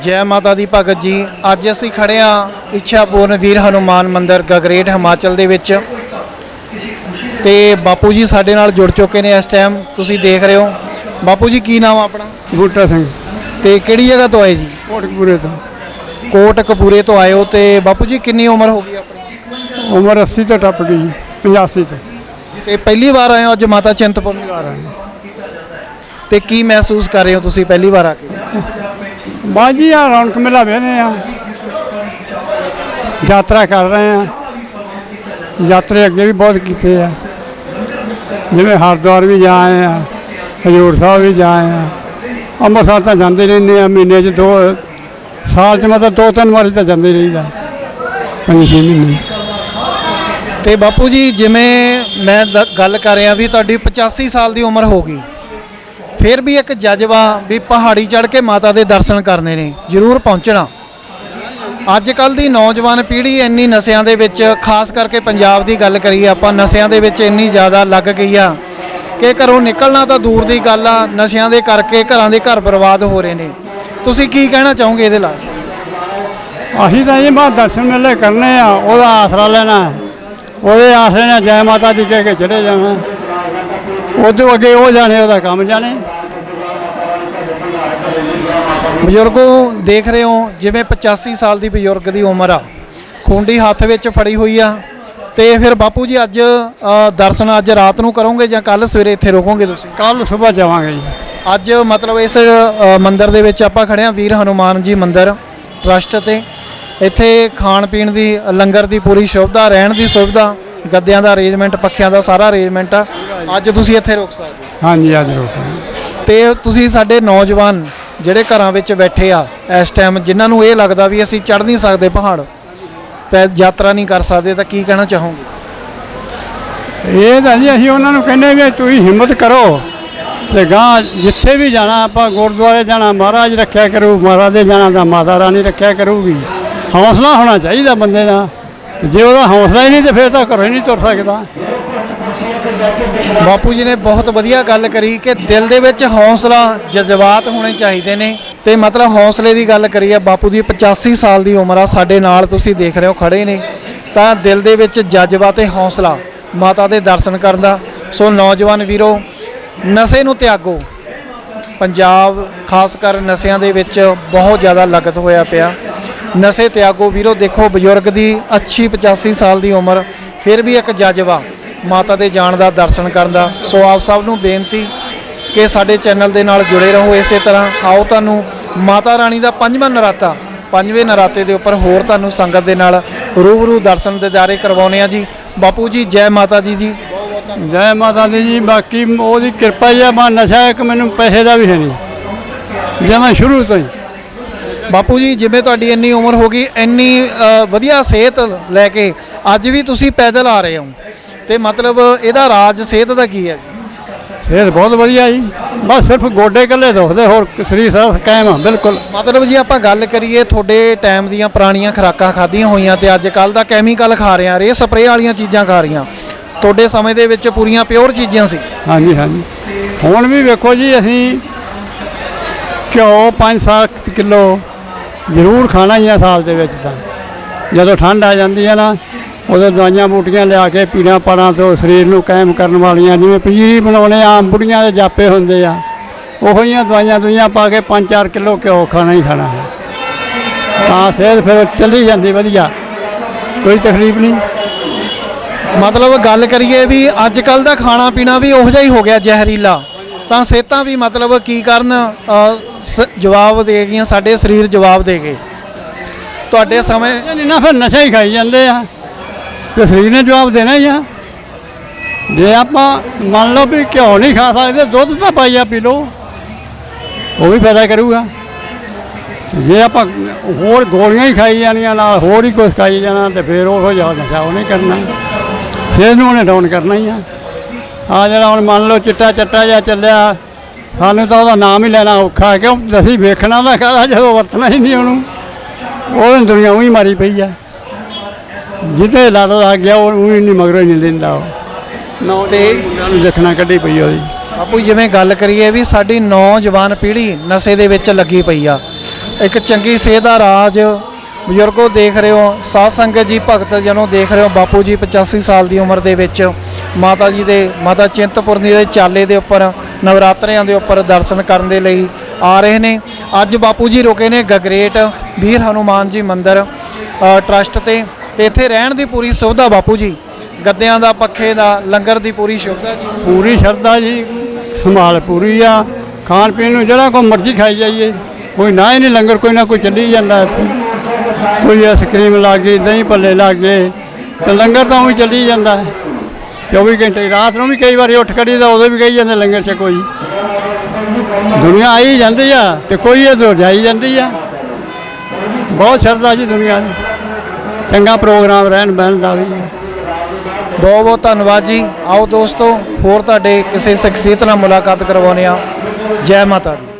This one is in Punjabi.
ਜੈ ਮਾਤਾ ਦੀ ਭਗਤ ਜੀ ਅੱਜ ਅਸੀਂ ਖੜੇ ਆ ਇੱਛਾ ਪੂਰਨ ਵੀਰ ਹਨੂਮਾਨ ਮੰਦਿਰ ਗਗਰੇਟ ਹਿਮਾਚਲ ਦੇ ਵਿੱਚ। ਤੇ ਬਾਪੂ ਜੀ ਸਾਡੇ ਨਾਲ ਜੁੜ ਚੁੱਕੇ ਨੇ ਇਸ ਟਾਈਮ ਤੁਸੀਂ ਦੇਖ ਰਹੇ ਹੋ। ਬਾਪੂ ਜੀ ਕੀ ਨਾਮ ਆ ਆਪਣਾ? ਬੂਟਾ ਸਿੰਘ। ਤੇ ਕਿਹੜੀ ਜਗ੍ਹਾ ਤੋਂ ਆਏ ਜੀ? ਕੋਟਕਪੂਰੇ ਤੋਂ। ਕੋਟ ਕਪੂਰੇ ਤੋਂ ਆਏ ਹੋ ਤੇ ਬਾਪੂ ਜੀ ਕਿੰਨੀ ਉਮਰ ਹੋ ਗਈ ਆਪਣੀ? ਉਮਰ 80 ਤੋਂ ਟੱਪ ਗਈ 85 ਤੋਂ। ਤੇ ਪਹਿਲੀ ਵਾਰ ਆਏ ਹੋ ਅੱਜ ਮਾਤਾ ਚਿੰਤਪੁਰਨੀ? ਤੇ ਕੀ ਮਹਿਸੂਸ ਕਰ ਰਹੇ ਹੋ ਤੁਸੀਂ ਪਹਿਲੀ ਵਾਰ ਆ ਕੇ? ਬਾਜੀ ਆ, ਰੌਣਕ ਮੇਲਾ ਵੇਨੇ ਆ। ਯਾਤਰਾ ਕਰ ਰਹੇ ਆ। ਯਾਤਰੇ ਅੱਗੇ ਵੀ ਬਹੁਤ ਕੀਤੇ ਆ। ਜਿਵੇਂ ਹਰਿਦੁਆਰ ਵੀ ਜਾ ਆਏ ਆ, ਹਜੂਰ ਸਾਹਿਬ ਵੀ ਜਾ ਆਏ ਆ। ਅੰਮ੍ਰਿਤਸਰ ਤਾਂ ਜਾਂਦੇ ਰਹਿੰਦੇ ਆ, ਮਹੀਨੇ 'ਚ ਦੋ, ਸਾਲ 'ਚ ਮਤਲਬ ਦੋ, ਤਿੰਨ ਵਾਰੀ ਤਾਂ ਜਾਂਦੇ ਰਹੀਦਾ। ਪੰਜ, ਛੇ ਮਹੀਨੇ। ਤੇ ਬਾਪੂ ਜੀ, ਜਿਵੇਂ ਮੈਂ ਦ- ਗੱਲ ਕਰ ਰਿਹਾ ਵੀ ਤੁਹਾਡੀ 85 ਸਾਲ ਦੀ ਉਮਰ ਹੋ ਗਈ। ਫਿਰ ਵੀ ਇੱਕ ਜਜ਼ਬਾ ਵੀ ਪਹਾੜੀ ਚੜ੍ਹ ਕੇ ਮਾਤਾ ਦੇ ਦਰਸ਼ਨ ਕਰਨੇ ਨੇ, ਜ਼ਰੂਰ ਪਹੁੰਚਣਾ। ਅੱਜ ਕੱਲ ਦੀ ਨੌਜਵਾਨ ਪੀੜ੍ਹੀ ਇੰਨੀ ਨਸ਼ਿਆਂ ਦੇ ਵਿੱਚ, ਖਾਸ ਕਰਕੇ ਪੰਜਾਬ ਦੀ ਗੱਲ ਕਰੀਏ ਆਪਾਂ, ਨਸ਼ਿਆਂ ਦੇ ਵਿੱਚ ਇੰਨੀ ਜ਼ਿਆਦਾ ਲੱਗ ਗਈ ਆ ਕਿ ਘਰੋਂ ਨਿਕਲਣਾ ਤਾਂ ਦੂਰ ਦੀ ਗੱਲ ਆ, ਨਸ਼ਿਆਂ ਦੇ ਕਰਕੇ ਘਰਾਂ ਦੇ ਘਰ ਬਰਬਾਦ ਹੋ ਰਹੇ ਨੇ। ਤੁਸੀਂ ਕੀ ਕਹਿਣਾ ਚਾਹੋਗੇ ਇਹਦੇ ਨਾਲ? ਅਸੀਂ ਤਾਂ ਇਹ ਬਾਤ ਦਰਸ਼ਨ ਮੇਲੇ ਕਰਨੇ ਆ, ਉਹਦਾ ਆਸਰਾ ਲੈਣਾ ਉਹਦੇ ਆਸਰੇ ਨਾਲ ਜੈ ਮਾਤਾ ਦੀ ਕਹਿ ਕੇ ਚੜੇ ਜਾਣਾ ਉਦੋਂ ਅੱਗੇ ਉਹ ਜਾਣੇ ਉਹਦਾ ਕੰਮ ਜਾਣੇ। ਬਜ਼ੁਰਗੋ ਦੇਖ ਰਹੇ ਹੋ ਜਿਵੇਂ 85 ਸਾਲ ਦੀ ਬਜ਼ੁਰਗ ਦੀ ਉਮਰ ਆ। ਖੁੰਡੀ ਹੱਥ ਵਿੱਚ ਫੜੀ ਹੋਈ ਆ। ਤੇ ਫਿਰ ਬਾਪੂ ਜੀ ਅੱਜ ਦਰਸ਼ਨ ਅੱਜ ਰਾਤ ਨੂੰ ਕਰੋਗੇ ਜਾਂ ਕੱਲ ਸਵੇਰੇ ਇੱਥੇ ਰੁਕੋਗੇ ਤੁਸੀਂ? ਕੱਲ ਸਵੇਰ ਜਾਵਾਂਗੇ ਜੀ। ਅੱਜ ਮਤਲਬ ਇਸ ਮੰਦਿਰ ਦੇ ਵਿੱਚ ਆਪਾਂ ਖੜੇ ਆ ਵੀਰ ਹਨੂਮਾਨ ਜੀ ਮੰਦਿਰ ਟਰਸਟ ਤੇ। ਇੱਥੇ ਖਾਣ ਪੀਣ ਦੀ ਲੰਗਰ ਦੀ ਪੂਰੀ ਸੁਵਿਧਾ ਰਹਿਣ ਦੀ ਸੁਵਿਧਾ ਗੱਦਿਆਂ ਦਾ ਅਰੇਂਜਮੈਂਟ ਪੱਖਿਆਂ ਦਾ ਸਾਰਾ ਅਰੇਂਜਮੈਂਟ ਆ। ਅੱਜ ਤੁਸੀਂ ਇੱਥੇ ਰੁਕ ਸਕਦੇ ਹੋ? ਹਾਂਜੀ ਅੱਜ ਰੋਕਾਂਗੇ ਤੇ ਤੁਸੀਂ ਸਾਡੇ ਨੌਜਵਾਨ ਜਿਹੜੇ ਘਰਾਂ ਵਿੱਚ ਬੈਠੇ ਆ ਇਸ ਟਾਈਮ ਜਿਨ੍ਹਾਂ ਨੂੰ ਇਹ ਲੱਗਦਾ ਵੀ ਅਸੀਂ ਚੜ੍ਹ ਨਹੀਂ ਸਕਦੇ ਪਹਾੜ ਪੈ ਯਾਤਰਾ ਨਹੀਂ ਕਰ ਸਕਦੇ ਤਾਂ ਕੀ ਕਹਿਣਾ ਚਾਹੋਗੇ? ਇਹ ਤਾਂ ਜੀ ਅਸੀਂ ਉਹਨਾਂ ਨੂੰ ਕਹਿੰਦੇ ਵੀ ਤੁਸੀਂ ਹਿੰਮਤ ਕਰੋ ਤੇ ਗਾਂ ਜਿੱਥੇ ਵੀ ਜਾਣਾ ਆਪਾਂ ਗੁਰਦੁਆਰੇ ਜਾਣਾ ਮਹਾਰਾਜ ਰੱਖਿਆ ਕਰੂ ਮਹਾਰਾਜ ਦੇ ਜਾਣਾ ਤਾਂ ਮਾਤਾ ਰਾਣੀ ਰੱਖਿਆ ਕਰੂਗੀ। ਹੌਸਲਾ ਹੋਣਾ ਚਾਹੀਦਾ ਬੰਦੇ ਦਾ। ਜੇ ਉਹਦਾ ਹੌਸਲਾ ਹੀ ਨਹੀਂ ਤੇ ਫਿਰ ਤਾਂ ਘਰੋਂ ਹੀ ਨਹੀਂ ਤੁਰ ਸਕਦਾ। ਬਾਪੂ ਜੀ ਨੇ ਬਹੁਤ ਵਧੀਆ ਗੱਲ ਕਰੀ ਕਿ ਦਿਲ ਦੇ ਵਿੱਚ ਹੌਸਲਾ, ਜਜ਼ਬਾਤ ਹੋਣੇ ਚਾਹੀਦੇ ਨੇ। ਤੇ ਮਤਲਬ ਹੌਸਲੇ ਦੀ ਗੱਲ ਕਰੀਏ ਬਾਪੂ ਦੀ 85 ਸਾਲ ਦੀ ਉਮਰ ਆ, ਸਾਡੇ ਨਾਲ ਤੁਸੀਂ ਦੇਖ ਰਹੇ ਹੋ, ਖੜੇ ਨੇ। ਤਾਂ ਦਿਲ ਦੇ ਵਿੱਚ ਜਜ਼ਬਾ ਤੇ ਹੌਸਲਾ, ਮਾਤਾ ਦੇ ਦਰਸ਼ਨ ਕਰਨ ਦਾ। ਸੋ ਨੌਜਵਾਨ ਵੀਰੋ, ਨਸ਼ੇ ਨੂੰ ਤਿਆਗੋ। ਪੰਜਾਬ, ਖਾਸ ਕਰ ਨਸ਼ਿਆਂ ਦੇ ਵਿੱਚ ਬਹੁਤ ਜ਼ਿਆਦਾ ਲਗਤ ਹੋਇਆ ਪਿਆ। ਨਸ਼ੇ ਤਿਆਗੋ ਵੀਰੋ, ਦੇਖੋ ਬਜ਼ੁਰਗ ਦੀ ਅੱਛੀ 85 ਸਾਲ ਦੀ ਉਮਰ, ਫਿਰ ਵੀ ਇੱਕ ਜਜ਼ਬਾ, ਮਾਤਾ ਦੇ ਜਾਣ ਦਾ ਦਰਸ਼ਨ ਕਰਨ ਦਾ। ਸੋ ਆਪ ਸਭ ਨੂੰ ਬੇਨਤੀ ਕਿ ਸਾਡੇ ਚੈਨਲ ਦੇ ਨਾਲ ਜੁੜੇ ਰਹੋ ਇਸੇ ਤਰ੍ਹਾਂ। ਆਓ ਤੁਹਾਨੂੰ ਮਾਤਾ ਰਾਣੀ ਦਾ ਪੰਜਵਾਂ ਨਰਾਤਾ, ਪੰਜਵੇਂ ਨਰਾਤੇ ਦੇ ਉੱਪਰ ਹੋਰ ਤੁਹਾਨੂੰ ਸੰਗਤ ਦੇ ਨਾਲ ਰੂਬਰੂ ਦਰਸ਼ਨ ਦਿਦਾਰੇ ਕਰਵਾਉਣੇ ਆ ਜੀ। ਬਾਪੂ ਜੀ, ਜੈ ਮਾਤਾ ਜੀ ਜੀ। ਜੈ ਮਾਤਾ ਦੀ ਜੀ, ਬਾਕੀ ਉਹਦੀ ਕਿਰਪਾ ਹੀ ਆ ਮਾ ਨਸ਼ਾ ਇੱਕ ਮੈਨੂੰ ਪੈਸੇ ਦਾ ਵੀ ਹੈ ਨਹੀਂ। ਜਿਵੇਂ ਸ਼ੁਰੂ ਤੋਂ ਹੀ। ਬਾਪੂ ਜੀ ਜਿਵੇਂ ਤੁਹਾਡੀ ਇੰਨੀ ਉਮਰ ਹੋ ਗਈ ਇੰਨੀ ਵਧੀਆ ਸਿਹਤ ਲੈ ਕੇ ਅੱਜ ਵੀ ਤੁਸੀਂ ਪੈਦਲ ਆ ਰਹੇ ਹੋ। ਤੇ ਮਤਲਬ ਇਹਦਾ ਰਾਜ ਸਿਹਤ ਦਾ ਕੀ ਹੈ ਜੀ? ਸਿਹਤ ਬਹੁਤ ਵਧੀਆ ਜੀ। ਬਸ ਸਿਰਫ ਗੋਡੇ ਇਕੱਲੇ ਦੁਖਦੇ ਹੋਰ ਸਰੀਰ ਸਾਰਾ ਕਾਇਮ ਆ ਬਿਲਕੁਲ। ਮਤਲਬ ਜੀ ਆਪਾਂ ਗੱਲ ਕਰੀਏ ਤੁਹਾਡੇ ਟਾਈਮ ਦੀਆਂ ਪੁਰਾਣੀਆਂ ਖੁਰਾਕਾਂ ਖਾਧੀਆਂ ਹੋਈਆਂ ਤੇ ਅੱਜ ਕੱਲ ਦਾ ਕੈਮੀਕਲ ਖਾ ਰਹੇ ਆ ਰੇ ਸਪਰੇਅ ਵਾਲੀਆਂ ਚੀਜ਼ਾਂ ਖਾ ਰਹੀਆਂ। ਤੁਹਾਡੇ ਸਮੇਂ ਦੇ ਵਿੱਚ ਪੂਰੀਆਂ ਪਿਓਰ ਚੀਜ਼ਾਂ ਸੀ। ਹਾਂਜੀ ਹਾਂਜੀ। ਹੁਣ ਵੀ ਵੇਖੋ ਜੀ ਅਸੀਂ ਘਿਓ 5-7 ਕਿਲੋ ਜ਼ਰੂਰ ਖਾਣਾ ਹੀ ਆ ਸਾਲ ਦੇ ਵਿੱਚ ਤਾਂ। ਜਦੋਂ ਠੰਡ ਆ ਜਾਂਦੀ ਹੈ ਨਾ, ਉਦੋਂ ਦਵਾਈਆਂ ਬੂਟੀਆਂ ਲਿਆ ਕੇ ਪੀਣਾ ਪਾਣਾ ਤੋਂ ਸਰੀਰ ਨੂੰ ਕਾਇਮ ਕਰਨ ਵਾਲੀਆਂ, ਜਿਵੇਂ ਪੰਜੀਰੀ ਬਣਾਉਣੇ ਆਮ ਬੁੜੀਆਂ ਦੇ ਜਾਪੇ ਹੁੰਦੇ ਆ ਉਹੋ ਜਿਹੀਆਂ ਦਵਾਈਆਂ ਦੁਈਆਂ ਪਾ ਕੇ 5-4 ਕਿਲੋ ਘਿਓ ਖਾਣਾ ਹੀ ਖਾਣਾ ਹੈ। ਤਾਂ ਸਿਹਤ ਫਿਰ ਚੱਲੀ ਜਾਂਦੀ ਵਧੀਆ, ਕੋਈ ਤਕਲੀਫ ਨਹੀਂ। ਮਤਲਬ ਗੱਲ ਕਰੀਏ ਵੀ ਅੱਜ ਕੱਲ ਦਾ ਖਾਣਾ ਪੀਣਾ ਵੀ ਉਹੋ ਜਿਹਾ ਹੀ ਹੋ ਗਿਆ ਜ਼ਹਿਰੀਲਾ। ਤਾਂ ਸਿਹਤਾਂ ਵੀ ਮਤਲਬ ਕੀ ਕਰਨ ਅ, ਸ- ਜਵਾਬ ਦੇ ਗਈਆਂ ਸਾਡੇ ਸਰੀਰ ਜਵਾਬ ਦੇ ਗਏ। ਤੁਹਾਡੇ ਸਮੇਂ ਇਹ ਨਹੀਂ ਨਾ ਫਿਰ ਨਸ਼ਾ ਹੀ ਖਾਈ ਜਾਂਦੇ ਆ। ਤੇ ਸਰੀਰ ਨੇ ਜਵਾਬ ਦੇਣਾ ਹੀ ਆ। ਜੇ ਆਪਾਂ ਮੰਨ ਲਓ ਵੀ ਘਿਓ ਨਹੀਂ ਖਾ ਸਕਦੇ ਦੁੱਧ ਤਾਂ ਪਾਈਆ ਪੀ ਲਓ। ਉਹ ਵੀ ਫਾਇਦਾ ਕਰੂਗਾ। ਜੇ ਆਪਾਂ ਹੋਰ ਗੋਲੀਆਂ ਹੀ ਖਾਈ ਜਾਣੀਆਂ ਨਾਲ ਹੋਰ ਹੀ ਕੁਝ ਖਾਈ ਜਾਣਾ ਤੇ ਫਿਰ ਉਹ ਜਿਹਾ ਨਸ਼ਾ ਉਹ ਨਹੀਂ ਕਰਨਾ। ਫਿਰ ਨੂੰ ਉਹਨੇ ਡਾਊਨ ਕਰਨਾ ਹੀ ਆ। ਆ ਜਿਹੜਾ ਹੁਣ ਮੰਨ ਲਓ ਚਿੱਟਾ ਚੱਟਾ ਜਿਹਾ ਚੱਲਿਆ ਸਾਨੂੰ ਤਾਂ ਉਹਦਾ ਨਾਮ ਹੀ ਲੈਣਾ ਔਖਾ ਕਿਉਂ? ਅਸੀਂ ਵੇਖਣਾ ਦਾ ਕਾਹਦਾ ਜਦੋਂ ਵਰਤਣਾ ਹੀ ਨਹੀਂ ਉਹਨੂੰ। ਉਹ ਦੁਨੀਆ ਉਹੀ ਮਾਰੀ ਪਈ ਆ। ਜਿੱਤੇ ਲੜ ਲੱਗ ਗਿਆ ਉਹ ਉਹੀ ਨਹੀਂ ਮਗਰੋਂ ਹੀ ਨਹੀਂ ਲੈਂਦਾ ਉਹ। ਨਾ ਤੇ ਨੂੰ ਦੇਖਣਾ ਕੱਢੀ ਪਈ ਉਹਦੀ। ਬਾਪੂ ਜਿਵੇਂ ਗੱਲ ਕਰੀਏ ਵੀ ਸਾਡੀ ਨੌਜਵਾਨ ਪੀੜ੍ਹੀ ਨਸ਼ੇ ਦੇ ਵਿੱਚ ਲੱਗੀ ਪਈ ਆ। ਇੱਕ ਚੰਗੀ ਸਿਹਤ ਦਾ ਰਾਜ ਬਜ਼ੁਰਗੋ ਦੇਖ ਰਹੇ ਹੋ ਸਾਧ ਸੰਗਤ ਜੀ ਭਗਤ ਜਨੋ ਦੇਖ ਰਹੇ ਹੋ ਬਾਪੂ ਜੀ 85 ਸਾਲ ਦੀ ਉਮਰ ਦੇ ਵਿੱਚ। ਮਾਤਾ ਜੀ ਦੇ ਮਾਤਾ ਚਿੰਤਪੁਰਨੀ ਦੇ ਚਾਲੇ ਦੇ ਉੱਪਰ ਨਵਰਾਤਰਿਆਂ ਦੇ ਉੱਪਰ ਦਰਸ਼ਨ ਕਰਨ ਦੇ ਲਈ ਆ ਰਹੇ ਨੇ। ਅੱਜ ਬਾਪੂ ਜੀ ਰੁਕੇ ਨੇ ਗਗਰੇਟ ਵੀਰ ਹਨੂਮਾਨ ਜੀ ਮੰਦਿਰ ਅ, ਟਰਸਟ ਤੇ। ਤੇ ਇੱਥੇ ਰਹਿਣ ਦੀ ਪੂਰੀ ਸੁਵਿਧਾ ਬਾਪੂ ਜੀ। ਗੱਦਿਆਂ ਦਾ ਪੱਖੇ ਦਾ ਲੰਗਰ ਦੀ ਪੂਰੀ ਸੁਵਿਧਾ ਜੀ। ਪੂਰੀ ਸ਼ਰਧਾ ਜੀ ਸੰਭਾਲ ਪੂਰੀ ਆ। ਖਾਣ ਪੀਣ ਨੂੰ ਜਿਹੜਾ ਕੋਈ ਮਰਜ਼ੀ ਖਾਈ ਜਾਈਏ। ਕੋਈ ਨਾ ਹੀ ਨਹੀਂ ਲੰਗਰ ਕੋਈ ਨਾ ਕੋਈ ਚੱਲੀ ਜਾਂਦਾ ਸੀ ਕੋਈ ਆਈਸਕ੍ਰੀਮ ਲਾ ਗਈ ਦਹੀਂ ਭੱਲੇ ਲਾ ਗਏ ਤੇ ਲੰਗਰ ਤਾਂ ਉਹੀ ਚੱਲੀ ਜਾਂਦਾ। 24 ਘੰਟੇ, ਰਾਤ ਨੂੰ ਵੀ ਕਈ ਵਾਰੀ ਉੱਠ ਖੜੀ ਤਾਂ ਉਦੋਂ ਵੀ ਕਹੀ ਜਾਂਦੇ ਲੰਗਰ 'ਚ ਕੋਈ ਦੁਨੀਆ ਆਈ ਜਾਂਦੀ ਆ ਤੇ ਕੋਈ ਇਹ ਜਾਈ ਜਾਂਦੀ ਆ। ਬਹੁਤ ਸ਼ਰਧਾ ਜੀ ਦੁਨੀਆ ਦੀ। ਚੰਗਾ ਪ੍ਰੋਗਰਾਮ ਰਹਿਣ ਬਹਿਣ ਦਾ ਵੀ। ਬਹੁਤ ਬਹੁਤ ਧੰਨਵਾਦ ਜੀ। ਆਓ ਦੋਸਤੋ, ਹੋਰ ਤੁਹਾਡੇ ਕਿਸੇ ਸ਼ਖਸੀਅਤ ਨਾਲ ਮੁਲਾਕਾਤ ਕਰਵਾਉਂਦੇ ਆ ਜੈ ਮਾਤਾ ਦੀ।